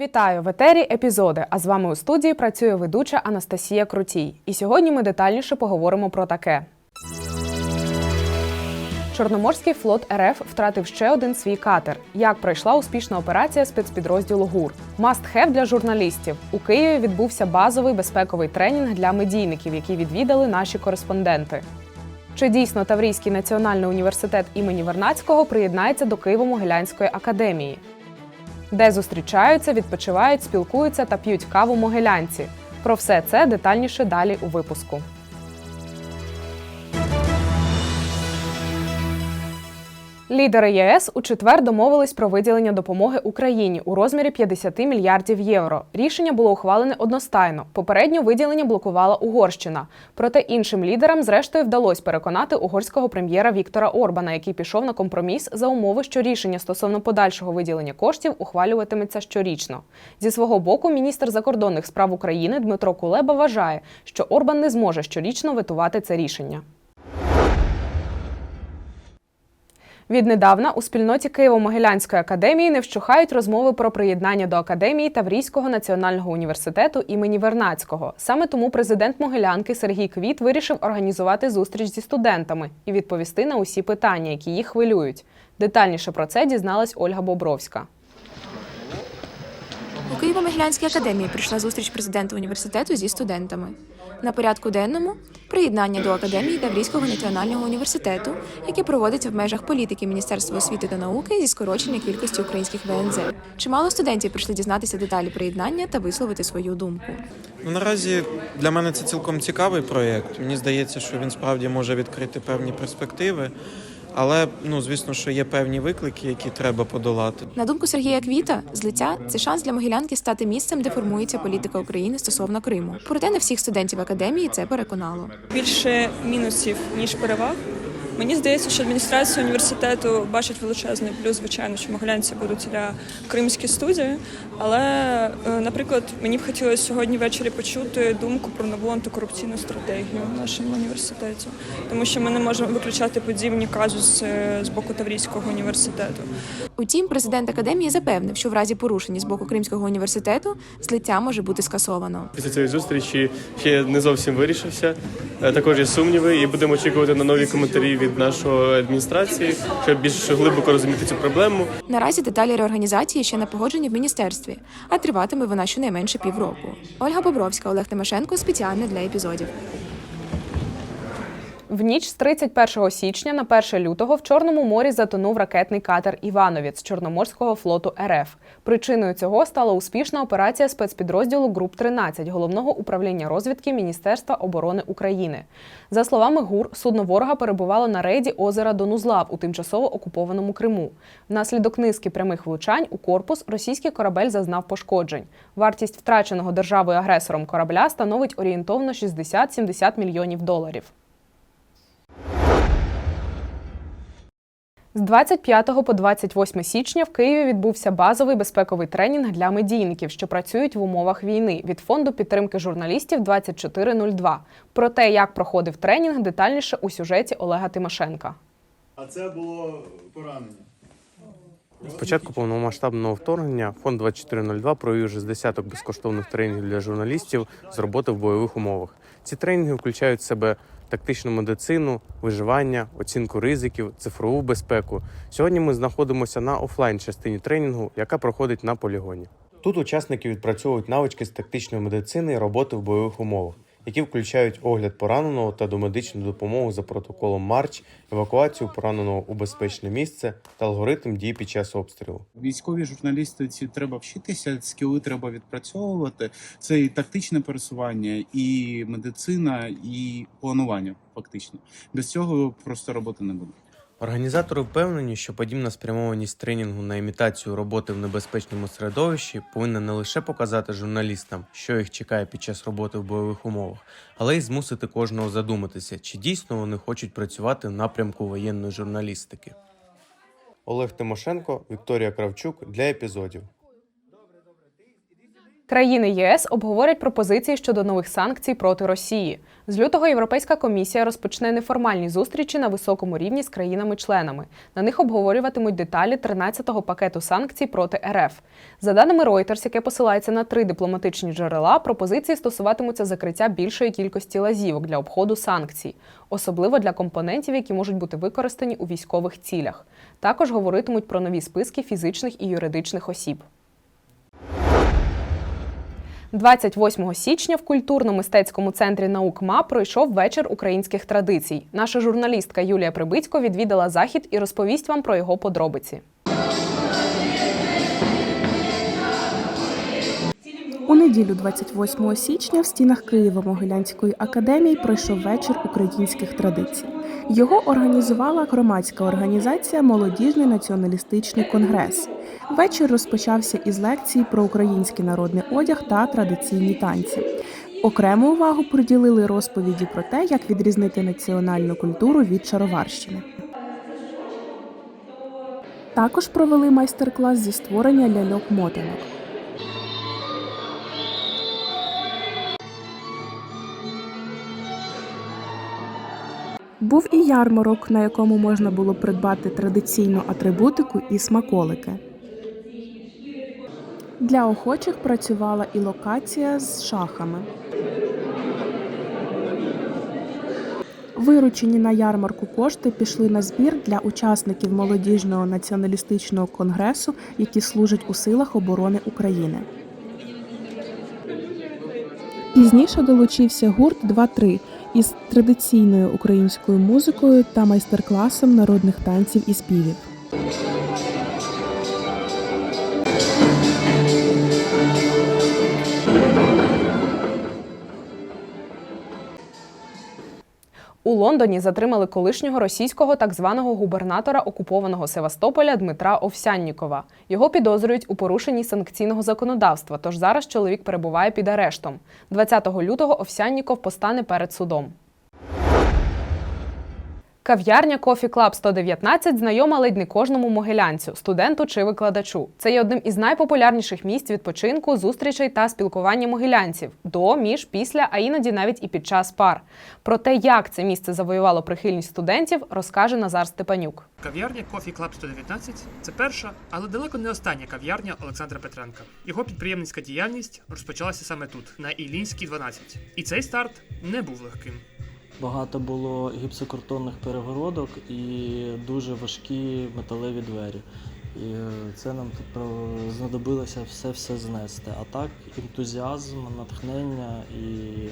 Вітаю в етері епізоди. А з вами у студії працює ведуча Анастасія Крутій. І сьогодні ми детальніше поговоримо про таке. Чорноморський флот РФ втратив ще один свій катер. Як пройшла успішна операція спецпідрозділу ГУР? Маст-хев для журналістів. У Києві відбувся базовий безпековий тренінг для медійників, який відвідали наші кореспонденти. Чи дійсно Таврійський національний університет імені Вернацького приєднається до Києво-Могилянської академії? Де зустрічаються, відпочивають, спілкуються та п'ють каву могилянці? Про все це детальніше далі у випуску. Лідери ЄС у четвер домовились про виділення допомоги Україні у розмірі 50 мільярдів євро. Рішення було ухвалене одностайно. Попередньо виділення блокувала Угорщина. Проте іншим лідерам, зрештою, вдалося переконати угорського прем'єра Віктора Орбана, який пішов на компроміс за умови, що рішення стосовно подальшого виділення коштів ухвалюватиметься щорічно. Зі свого боку, міністр закордонних справ України Дмитро Кулеба вважає, що Орбан не зможе щорічно витувати це рішення. Віднедавна у спільноті Києво-Могилянської академії не вщухають розмови про приєднання до академії Таврійського національного університету імені Вернацького. Саме тому президент Могилянки Сергій Квіт вирішив організувати зустріч зі студентами і відповісти на усі питання, які їх хвилюють. Детальніше про це дізналась Ольга Бобровська. У Києво-Могилянській академії прийшла зустріч президента університету зі студентами. На порядку денному приєднання до академії Таврійського національного університету, яке проводиться в межах політики Міністерства освіти та науки зі скорочення кількості українських ВНЗ. Чимало студентів прийшли дізнатися деталі приєднання та висловити свою думку. Ну, наразі для мене це цілком цікавий проєкт. Мені здається, що він справді може відкрити певні перспективи. Але ну звісно, що є певні виклики, які треба подолати. На думку Сергія Квіта, злиття це шанс для Могилянки стати місцем, де формується політика України стосовно Криму. Проте не всіх студентів академії це переконало. більше мінусів ніж переваг. Мені здається, що адміністрація університету бачить величезний плюс, звичайно, що могилянці будуть для кримські студії. Але, е, наприклад, мені б хотілося сьогодні ввечері почути думку про нову антикорупційну стратегію в нашому університеті, тому що ми не можемо виключати подібні казуси з боку Таврійського університету. Утім, президент академії запевнив, що в разі порушення з боку Кримського університету злиття може бути скасовано. Після цієї зустрічі ще не зовсім вирішився. Е, Також є сумніви, і будемо очікувати на нові коментарі від нашої адміністрації, щоб більш глибоко розуміти цю проблему. Наразі деталі реорганізації ще на погодженні в міністерстві, а триватиме вона щонайменше півроку. Ольга Бобровська, Олег Тимошенко спеціально для епізодів. В ніч з 31 січня на 1 лютого в Чорному морі затонув ракетний катер Івановець Чорноморського флоту РФ. Причиною цього стала успішна операція спецпідрозділу Груп 13 головного управління розвідки Міністерства оборони України. За словами ГУР, судно ворога перебувало на рейді озера Донузлав у тимчасово окупованому Криму. Внаслідок низки прямих влучань у корпус російський корабель зазнав пошкоджень. Вартість втраченого державою агресором корабля становить орієнтовно 60-70 мільйонів доларів. З 25 по 28 січня в Києві відбувся базовий безпековий тренінг для медійників, що працюють в умовах війни від фонду підтримки журналістів 2402. Про те, як проходив тренінг, детальніше у сюжеті Олега Тимошенка. А це було поранення. З початку повномасштабного вторгнення фонд 2402 провів вже з десяток безкоштовних тренінгів для журналістів з роботи в бойових умовах. Ці тренінги включають в себе тактичну медицину, виживання, оцінку ризиків, цифрову безпеку. Сьогодні ми знаходимося на офлайн частині тренінгу, яка проходить на полігоні. Тут учасники відпрацьовують навички з тактичної медицини і роботи в бойових умовах, які включають огляд пораненого та домедичну допомогу за протоколом Марч, евакуацію пораненого у безпечне місце та алгоритм дій під час обстрілу. Військовій журналістиці треба вчитися, скіли треба відпрацьовувати. Це і тактичне пересування, і медицина, і планування. Фактично, без цього просто роботи не буде. Організатори впевнені, що подібна спрямованість тренінгу на імітацію роботи в небезпечному середовищі повинна не лише показати журналістам, що їх чекає під час роботи в бойових умовах, але й змусити кожного задуматися, чи дійсно вони хочуть працювати в напрямку воєнної журналістики. Олег Тимошенко, Вікторія Кравчук для епізодів. Країни ЄС обговорять пропозиції щодо нових санкцій проти Росії. З лютого Європейська комісія розпочне неформальні зустрічі на високому рівні з країнами-членами. На них обговорюватимуть деталі 13-го пакету санкцій проти РФ. За даними Reuters, яке посилається на три дипломатичні джерела, пропозиції стосуватимуться закриття більшої кількості лазівок для обходу санкцій, особливо для компонентів, які можуть бути використані у військових цілях. Також говоритимуть про нові списки фізичних і юридичних осіб. 28 січня в культурно-мистецькому центрі наук МА пройшов вечір українських традицій. Наша журналістка Юлія Прибицько відвідала захід і розповість вам про його подробиці. У неділю 28 січня в стінах Києво-Могилянської академії пройшов вечір українських традицій. Його організувала громадська організація Молодіжний націоналістичний конгрес. Вечір розпочався із лекції про український народний одяг та традиційні танці. Окрему увагу приділили розповіді про те, як відрізнити національну культуру від шароварщини. Також провели майстер-клас зі створення ляльок-мотанок. Був і ярмарок, на якому можна було придбати традиційну атрибутику і смаколики. Для охочих працювала і локація з шахами. Виручені на ярмарку кошти пішли на збір для учасників молодіжного націоналістичного конгресу, які служать у силах оборони України. Пізніше долучився гурт 2-3 із традиційною українською музикою та майстер-класом народних танців і співів. У Лондоні затримали колишнього російського так званого губернатора окупованого Севастополя Дмитра Овсяннікова. Його підозрюють у порушенні санкційного законодавства, тож зараз чоловік перебуває під арештом. 20 лютого Овсянніков постане перед судом. Кав'ярня Coffee Club 119 знайома ледь не кожному могилянцю, студенту чи викладачу. Це є одним із найпопулярніших місць відпочинку, зустрічей та спілкування могилянців до, між, після, а іноді навіть і під час пар. Про те, як це місце завоювало прихильність студентів, розкаже Назар Степанюк. Кав'ярня Coffee Club 119 – це перша, але далеко не остання кав'ярня Олександра Петренка. Його підприємницька діяльність розпочалася саме тут, на Іллінській 12. І цей старт не був легким. Багато було гіпсокартонних перегородок і дуже важкі металеві двері. І це нам знадобилося все все знести. А так, ентузіазм, натхнення і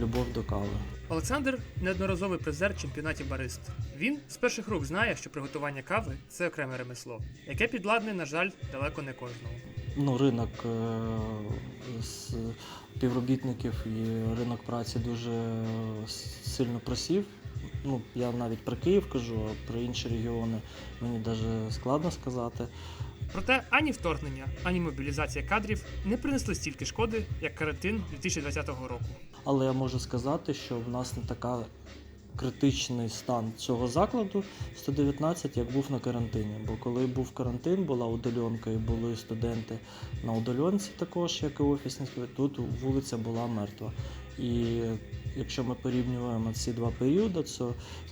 любов до кави. Олександр неодноразовий призер чемпіонатів барист. Він з перших рук знає, що приготування кави це окреме ремесло, яке підладне, на жаль, далеко не кожному. Ну, ринок е, з співробітників і ринок праці дуже сильно просів. Ну, я навіть про Київ кажу, а про інші регіони мені навіть складно сказати. Проте ані вторгнення, ані мобілізація кадрів не принесли стільки шкоди, як карантин 2020 року. Але я можу сказати, що в нас не така критичний стан цього закладу 119, як був на карантині. Бо коли був карантин, була удальонка і були студенти на удальонці також, як і офісники, тут вулиця була мертва. І якщо ми порівнюємо ці два періоди,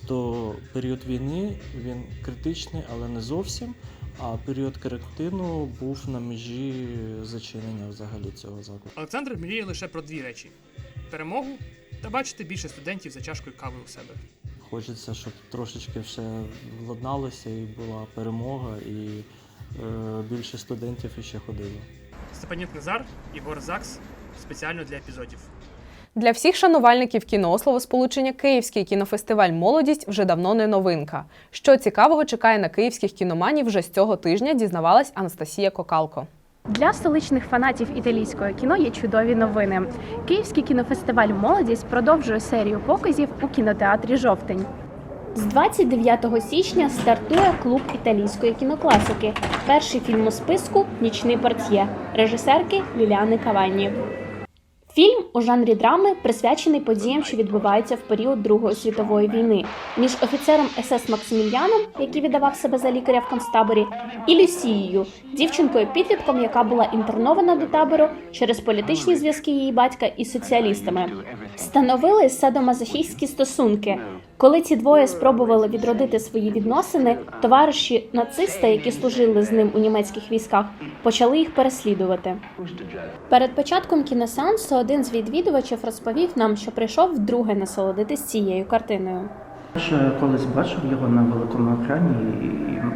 то період війни він критичний, але не зовсім. А період карантину був на межі зачинення взагалі цього закладу. Олександр мріє лише про дві речі: перемогу та бачити більше студентів за чашкою кави у себе. Хочеться, щоб трошечки все владналося і була перемога, і е, більше студентів іще ходило. Степанюк Назар, Ігор Закс спеціально для епізодів. Для всіх шанувальників кіно словосполучення Київський кінофестиваль Молодість вже давно не новинка. Що цікавого чекає на київських кіноманів вже з цього тижня, дізнавалась Анастасія Кокалко. Для столичних фанатів італійського кіно є чудові новини. Київський кінофестиваль Молодість продовжує серію показів у кінотеатрі Жовтень. З 29 січня стартує клуб італійської кінокласики. Перший фільм у списку Нічний портьє режисерки Ліліани Каванні. Фільм у жанрі драми присвячений подіям, що відбуваються в період Другої світової війни, між офіцером СС Максимільяном, який віддавав себе за лікаря в концтаборі, і Люсією, дівчинкою підлітком, яка була інтернована до табору через політичні зв'язки її батька із соціалістами. Становили садомазохійські стосунки. Коли ці двоє спробували відродити свої відносини, товариші нациста, які служили з ним у німецьких військах, почали їх переслідувати. Перед початком кіносеансу один з відвідувачів розповів нам, що прийшов вдруге насолодитись цією картиною. Я колись бачив його на великому екрані, і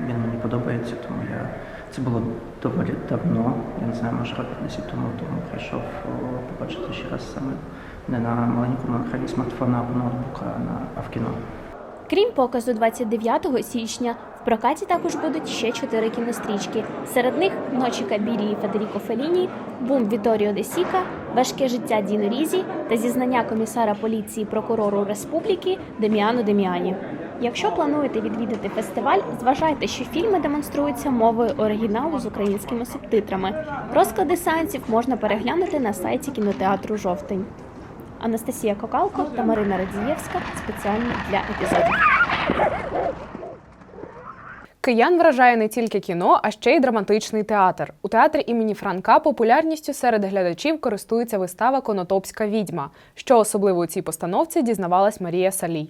він мені подобається, тому я це було доволі давно. Я не знаю, може років 10 тому, тому прийшов побачити ще раз саме не на маленькому екрані смартфона або ноутбука, а в кіно. Крім показу 29 січня, в прокаті також будуть ще чотири кінострічки. Серед них Ночі Кабірі і Федеріко Феліні, Бум Віторіо де Сіка, Важке життя Діно Різі та зізнання комісара поліції прокурору республіки Деміану Деміані. Якщо плануєте відвідати фестиваль, зважайте, що фільми демонструються мовою оригіналу з українськими субтитрами. Розклади сеансів можна переглянути на сайті кінотеатру Жовтень. Анастасія Кокалко та Марина Радзієвська спеціально для епізодів. Киян вражає не тільки кіно, а ще й драматичний театр. У театрі імені Франка популярністю серед глядачів користується вистава Конотопська відьма. Що особливо у цій постановці дізнавалась Марія Салій.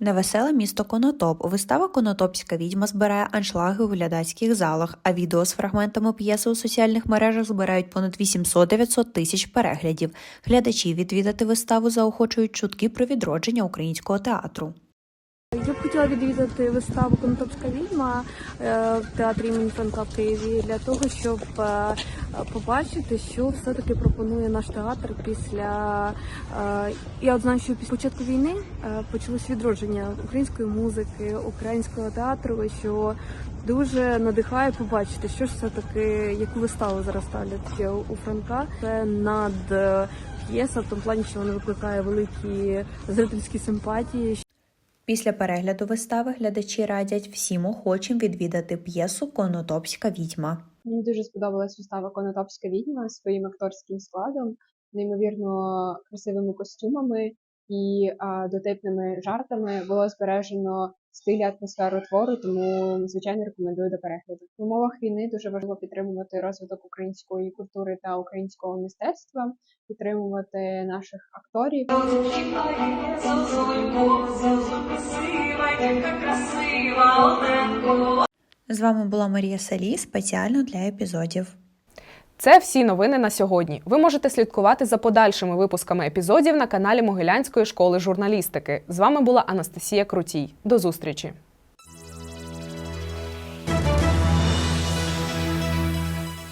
Невеселе місто Конотоп. Вистава Конотопська відьма збирає аншлаги у глядацьких залах, а відео з фрагментами п'єси у соціальних мережах збирають понад 800-900 тисяч переглядів. Глядачі відвідати виставу заохочують чутки про відродження українського театру. Б хотіла відвідати виставу Конотопська відьма е, в театрі імені Франка в Києві для того, щоб е, побачити, що все-таки пропонує наш театр після. е, Я от знаю, що після початку війни почалось відродження української музики, українського театру, що дуже надихає побачити, що ж все таки, яку виставу зараз ставлять у Франка. Це над п'єса в тому плані, що вона викликає великі зрительські симпатії. Після перегляду вистави глядачі радять всім охочим відвідати п'єсу Конотопська відьма. Мені дуже сподобалась вистава Конотопська відьма своїм акторським складом, неймовірно красивими костюмами і а, дотипними жартами. Було збережено стиль і атмосферу твору, тому звичайно рекомендую до перегляду. В умовах війни дуже важливо підтримувати розвиток української культури та українського мистецтва, підтримувати наших акторів. З вами була Марія Салі спеціально для епізодів. Це всі новини на сьогодні. Ви можете слідкувати за подальшими випусками епізодів на каналі Могилянської школи журналістики. З вами була Анастасія Крутій. До зустрічі!